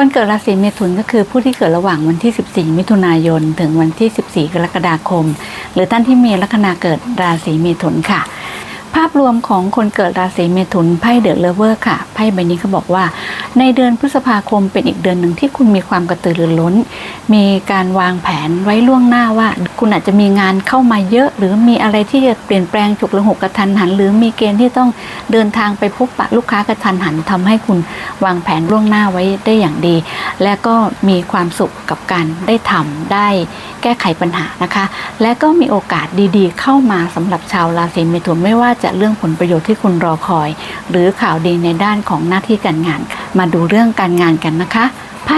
คนเกิดราศีเมถุนก็คือผู้ที่เกิดระหว่างวันที่ 14 มิถุนายน ถึงวันที่ 14 กรกฎาคม หรือท่านที่มีลัคนาเกิดราศีเมถุนค่ะ ภาพรวมของคนเกิดราศีเมถุนไพ่เดอะเลเวอร์ค่ะไพ่ใบนี้เขาบอกว่า ในเดือนพฤษภาคมเป็นอีกเดือนหนึ่งที่คุณมีความกระตือรือร้น มีการวางแผนไว้ล่วงหน้าว่า คุณอาจจะมีงานเข้ามาเยอะ หรือมีอะไรที่จะเปลี่ยนแปลงฉุกละหุกกระทันหัน หรือมีเกณฑ์ที่ต้องเดินทางไปพบปะลูกค้ากระทันหันทำให้คุณวางแผนล่วงหน้าไว้ได้อย่างดี และก็มีความสุขกับการได้ทำได้แก้ไขปัญหานะคะ และก็มีโอกาสดีๆ เข้ามาสำหรับชาวราศีเมถุนไม่ว่าจะเรื่องผลประโยชน์ที่คุณรอคอย หรือข่าวดีในด้านของหน้าที่การงาน มาดูเรื่องการงานกันนะคะ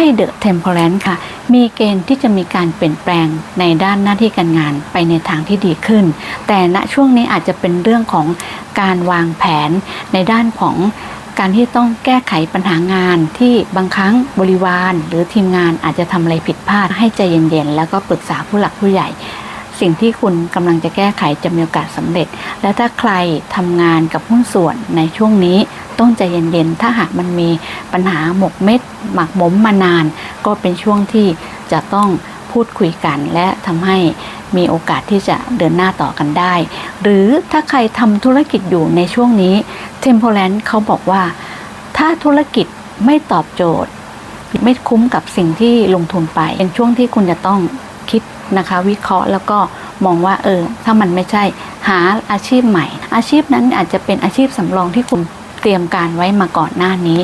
ไพ่เดอะเทมเพลนค่ะ มีเกณฑ์ที่จะมีการเปลี่ยนแปลงในด้านหน้าที่การงานไปในทางที่ดีขึ้น แต่ณช่วงนี้อาจจะเป็นเรื่องของการวางแผนในด้านของการที่ต้องแก้ไขปัญหางานที่บางครั้งบริวารหรือทีมงานอาจจะทำอะไรผิดพลาดให้ใจเย็นๆ แล้วก็ปรึกษาผู้หลักผู้ใหญ่ สิ่งที่คุณกำลังจะแก้ไขจะมีโอกาสสำเร็จ และถ้าใครทำงานกับหุ้นส่วนในช่วงนี้ต้องใจเย็นๆ ถ้าหากมันมี ปัญหาหมกเม็ด หมักหมมมานาน ก็เป็นช่วงที่จะต้องพูดคุยกัน และทำให้มีโอกาสที่จะเดินหน้าต่อกันได้ หรือถ้าใครทำธุรกิจอยู่ในช่วงนี้เทมโพแลนเขาบอกว่า ถ้าธุรกิจไม่ตอบโจทย์ ไม่คุ้มกับสิ่งที่ลงทุนไป เป็นช่วงที่คุณจะต้องคิดนะคะ วิเคราะห์แล้วก็มองว่าเออ ถ้ามันไม่ใช่หาอาชีพใหม่ อาชีพนั้นอาจจะเป็นอาชีพสำรองที่คุณ เตรียมการไว้มาก่อนหน้านี้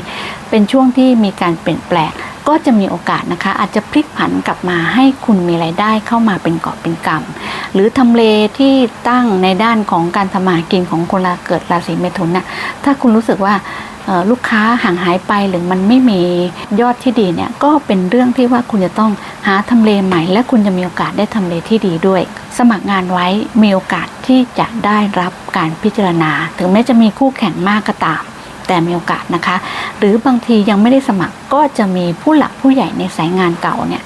เป็นช่วงที่มีการเปลี่ยนแปลงก็จะมีโอกาสนะคะ อาจจะพลิกผันกลับมาให้คุณมีไรายได้เข้ามาเป็นกอบเป็นกำหรือทำเลที่ตั้งในด้านของการทำมาหากินของคนราเกิดราศีเมถุนน่ะถ้าคุณรู้สึกว่า ลูกค้าห่างหายไปหรือมันไม่มียอดที่ดีเนี่ยก็เป็นเรื่องที่ว่าคุณจะต้องหาทำเลใหม่ และคุณจะมีโอกาสได้ทำเลที่ดีด้วย สมัครงานไว้มีโอกาสที่จะได้รับการพิจารณา ถึงแม้จะมีคู่แข่งมากก็ตาม แต่มีโอกาสนะคะ หรือบางทียังไม่ได้สมัครก็จะมีผู้หลักผู้ใหญ่ในสายงานเก่าเนี่ย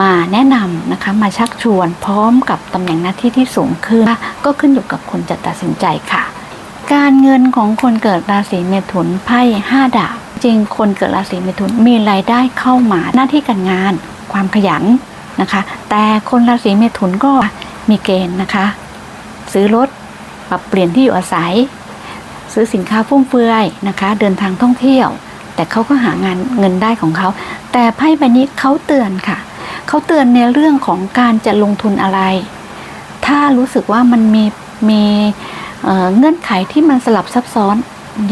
มาแนะนำนะคะมาชักชวนพร้อมกับตำแหน่งหน้าที่ที่สูงขึ้นก็ขึ้นอยู่กับคนจะตัดสินใจค่ะ การเงินของคนเกิดราศีเมถุนไพ่ห้าดาบจริงคนเกิดราศีเมถุนมีรายได้เข้ามาหน้าที่การงาน ความขยันนะคะ แต่คนราศีเมถุนก็มีเกณฑ์นะคะ ซื้อรถปรับเปลี่ยนที่อยู่อาศัย ซื้อสินค้าฟุ่มเฟือยนะคะ เดินทางท่องเที่ยว แต่เขาก็หางานเงินได้ของเขา แต่ไพ่ใบนี้เขาเตือนค่ะเขาเตือนในเรื่องของการจะลงทุนอะไร ถ้ารู้สึกว่ามันมีมี เเงื่อนไขที่มันสลับซับซ้อน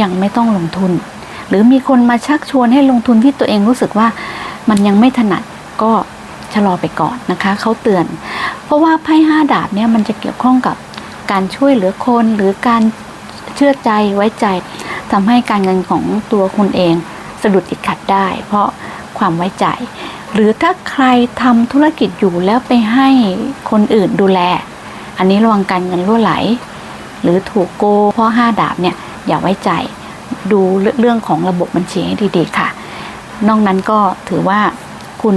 ยังไม่ต้องลงทุน หรือมีคนมาชักชวนให้ลงทุนที่ตัวเองรู้สึกว่ามันยังไม่ถนัดก็ชะลอไปก่อนนะคะเขาเตือน เพราะว่าไพ่ห้าดาบเนี่ยมันจะเกี่ยวข้องกับการช่วยเหลือคนหรือการเชื่อใจไว้ใจทำให้การเงินของตัวคุณเองสะดุดติดขัดได้ เพราะความไว้ใจ หรือถ้าใครทำธุรกิจอยู่แล้วไปให้คนอื่นดูแล อันนี้ระวังการเงินรั่วไหล หรือถูกโกงพราะห้าดาบเนี่ยอย่าไว้ใจดูเรื่องของระบบบัญชีให้ดีๆค่ะ นอกนั้นก็ถือว่าคุณ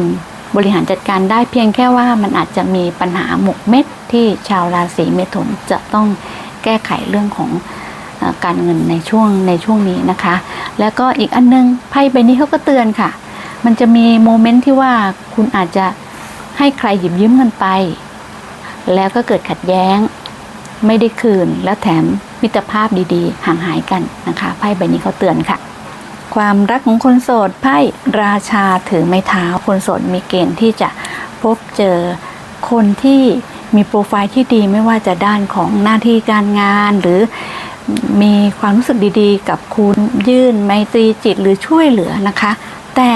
บริหารจัดการได้เพียงแค่ว่ามันอาจจะมีปัญหาหมกเม็ดที่ชาวราศีเมถุนจะต้องแก้ไขเรื่องของการเงินในช่วงในช่วงนี้นะคะ แล้วก็อีกอันนึงไพ่ใบนี้เขาก็เตือนค่ะ มันจะมีโมเมนต์ที่ว่าคุณอาจจะให้ใครหยิบยืมเงินไป แล้วก็เกิดขัดแย้ง ไม่ได้คืน และแถมมิตรภาพดีๆ ห่างหายกันนะคะไพ่ใบนี้เขาเตือนค่ะ ความรักของคนโสดไพ่ราชาถือไม้เท้าคนโสดมีเกณฑ์ที่จะพบเจอคนที่มีโปรไฟล์ที่ดีไม่ว่าจะด้านของหน้าที่การงาน หรือมีความรู้สึกดีๆ กับคุณยื่นไมตรีจิตหรือช่วยเหลือนะคะ แต่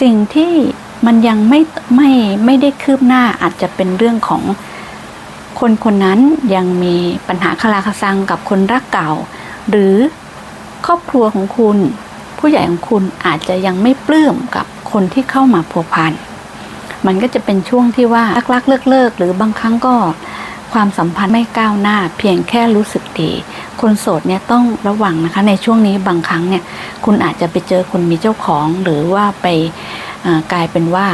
สิ่งที่มันยังไม่ไม่ไม่ได้คืบหน้าอาจจะเป็นเรื่องของ คนคนนั้นยังมีปัญหาคาราคซังกับคนรักเก่า หรือครอบครัวของคุณ ผู้ใหญ่ของคุณอาจจะยังไม่ปลื้มกับคนที่เข้ามาพัวพันมันก็จะเป็นช่วงที่ว่ารักๆเลิกๆหรือบางครั้งก็ความสัมพันธ์ไม่ก้าวหน้า เพียงแค่รู้สึกดี คนโสดเนี่ยต้องระวังนะคะ ในช่วงนี้บางครั้งเนี่ยคุณอาจจะไปเจอคนมีเจ้าของ หรือว่าไปกลายเป็นว่า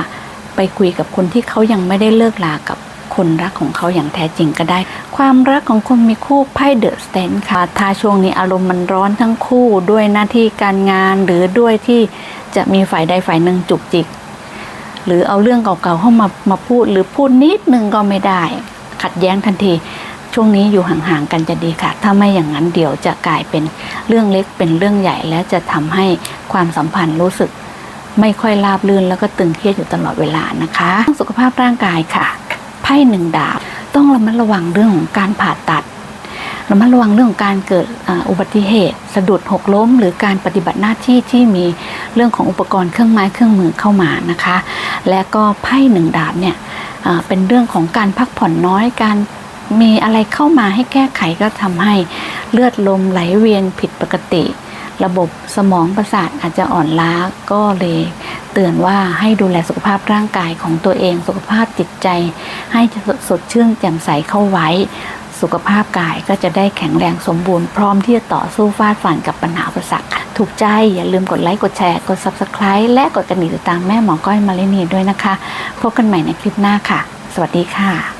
ไปคุยกับคนที่เขายังไม่ได้เลิกลากับ คนรักของเขาอย่างแท้จริงก็ได้ ความรักของคนมีคู่ไพ่เดอะสแตนค่ะ ถ้าช่วงนี้อารมณ์มันร้อนทั้งคู่ด้วยหน้าที่การงานหรือด้วยที่จะมีฝ่ายใดฝ่ายหนึ่งจุกจิก หรือเอาเรื่องเก่าๆเข้ามามาพูดหรือพูดนิดนึงก็ไม่ได้ ขัดแย้งทันทีช่วงนี้อยู่ห่างๆกันจะดีค่ะ ถ้าไม่อย่างนั้นเดี๋ยวจะกลายเป็นเรื่องเล็กเป็นเรื่องใหญ่ และจะทำให้ความสัมพันธ์รู้สึก ไม่ค่อยราบรื่นแล้วก็ตึงเครียดอยู่ตลอดเวลานะคะเรื่องสุขภาพร่างกายค่ะ ไพ่หนึ่งดาบ ต้องระมัดระวังเรื่องของการผ่าตัดระมัดระวังเรื่องของการเกิดอุบัติเหตุ สะดุดหกล้ม หรือการปฏิบัติหน้าที่ที่มีเรื่องของอุปกรณ์เครื่องไม้เครื่องมือเข้ามานะคะ และก็ไพ่หนึ่งดาบเนี่ยเป็นเรื่องของการพักผ่อนน้อยการมีอะไรเข้ามาให้แก้ไขก็ทำให้เลือดลมไหลเวียนผิดปกติ ระบบสมองประสาทอาจจะอ่อนล้าก็เลยเตือนว่าให้ดูแลสุขภาพร่างกายของตัวเอง สุขภาพจิตใจ ให้สดชื่นแจ่มใสเข้าไว้ สุขภาพกายก็จะได้แข็งแรงสมบูรณ์พร้อมที่จะต่อสู้ฟาดฟันกับปัญหาอุปสรรคค่ะถูกใจ อย่าลืมกดไลค์ กดแชร์ กด Subscribe และกดกระดิ่งติดตามแม่หมอก้อยมาเลนีด้วยนะคะ พบกันใหม่ในคลิปหน้าค่ะ สวัสดีค่ะ